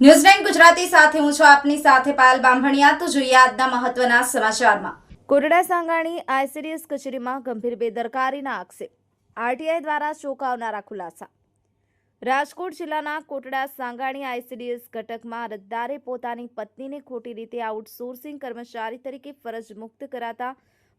News Gujarati સાથે હું છું આપની સાથે પાયલ બામભણિયા તો જોઈએ આજના મહત્વના સમાચારમાં. કોરડા સાંગાણી આઈસીડીએસ કચેરીમાં ગંભીર બેદરકારીના આક્ષેપ. આરટીઆઈ દ્વારા ચોંકાવનારા ખુલાસા. રાજકોટ જિલ્લાના કોટડા સાંગાણી આઈસીડીએસ ઘટકમાં અરજદારે પોતાની પત્નીને ખોટી રીતે આઉટસોર્સિંગ કર્મચારી તરીકે ફરજ મુક્ત કરાતા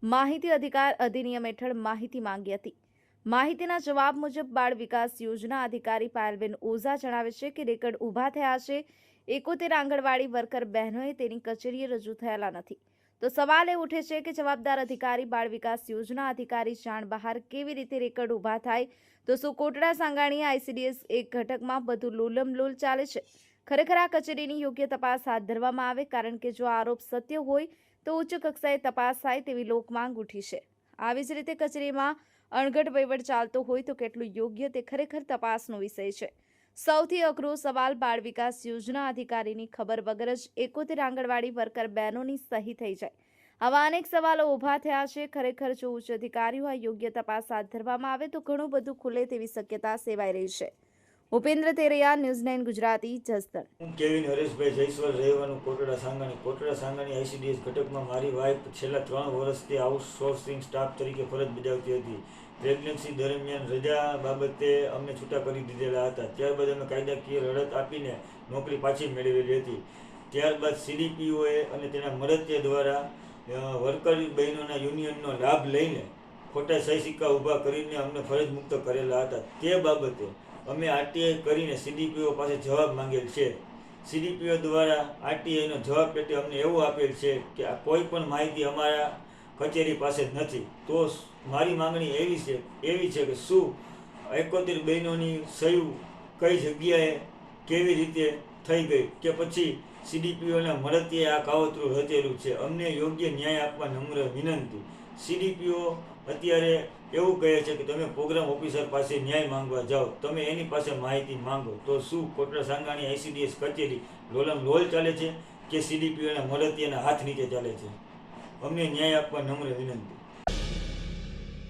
માહિતી અધિકાર અધિનિયમ હેઠળ માહિતી માંગી હતી. માહિતીના જવાબ મુજબ બાળ વિકાસ યોજના અધિકારી પાયલબેન ઓઝા જણાવે છે કે રેકર્ડ ઊભા થયા છે. એકોતેર આંગણવાડી વર્કર બહેનોએ તેની કચેરીએ રજૂ થયેલા નથી. તો સવાલ એ ઉઠે છે કે જવાબદાર અધિકારી બાળ વિકાસ યોજના અધિકારી જાણ બહાર કેવી રીતે રેકર્ડ ઊભા થાય? તો શું કોટડા સાંગાણી આઈસીડીએસ એક ઘટકમાં બધું લોલમ લોલ ચાલે છે. ખરેખર આ કચેરીની યોગ્ય તપાસ હાથ ધરવામાં આવે કારણ કે જો આરોપ સત્ય હોય તો ઉચ્ચ કક્ષાએ તપાસ થાય તેવી લોકમાંગ ઉઠી છે. આવી જ રીતે કચેરીમાં અણઘડ વહીવટ ચાલતો હોય તો કેટલું યોગ્ય તે ખરેખર તપાસનો વિષય છે. સૌથી અઘરો સવાલ બાળ વિકાસ યોજના અધિકારીની ખબર વગર જ એકોતેર આંગણવાડી વર્કર બહેનોની સહી થઈ જાય. આવા અનેક સવાલો ઊભા થયા છે. ખરેખર જો ઉચ્ચ અધિકારીઓ આ યોગ્ય તપાસ હાથ ધરવામાં આવે તો ઘણું બધું ખુલે તેવી શક્યતા સેવાઈ રહી છે. Upendra Teraiya, News Nine Gujarati, Jasdan. હું કેવિન હરેશભાઈ જયસ્વર રહેવાનું કોટડા સાંગાણી. કોટડા સાંગાણી આઈસીડીએસ ઘટકમાં મારી વાઇફ છેલ્લા ત્રણ વર્ષથી આઉટસોર્સિંગ સ્ટાફ તરીકે ફરજ બજાવતી હતી. પ્રેગ્નન્સી દરમિયાન રજા બાબતે અમને છૂટા કરી દીધેલા હતા. ત્યારબાદ અમે કાયદાકીય લડત આપીને નોકરી પાછી મેળવેલી હતી. ત્યારબાદ સીડીપીઓએ અને તેના મરત્ય દ્વારા વર્કર બહેનોના યુનિયનનો લાભ લઈને ખોટા સહી સિક્કા ઊભા કરીને અમને ફરજ મુક્ત કરેલા હતા. તે બાબતે અમે આરટીઆઈ કરીને સીડીપીઓ પાસે જવાબ માંગેલ છે. સીડીપીઓ દ્વારા આરટીઆઈનો જવાબ પેટે અમને એવું આપેલ છે કે આ કોઈ પણ માહિતી અમારા કચેરી પાસે નથી. તો મારી માંગણી એવી છે એવી છે કે શું એકોતેર બહેનોની સહી કઈ જગ્યાએ કેવી રીતે થઈ ગઈ કે પછી સીડીપીઓના મળતીએ આ કાવતરું રચેલું છે. અમને યોગ્ય ન્યાય આપવા નમ્ર વિનંતી. સીડીપીઓ અત્યારે એવું કહે છે કે તમે પ્રોગ્રામ ઓફિસર પાસે ન્યાય માંગવા જાઓ. તમે એની પાસે માહિતી માંગો. તો શું કોટડા સાંગાણી આઈસીડીએસ કચેરી લોલમ લોલ ચાલે છે કે સીડીપીઓના મદદથી હાથ નીચે ચાલે છે? અમને ન્યાય આપવા નમ્ર વિનંતી.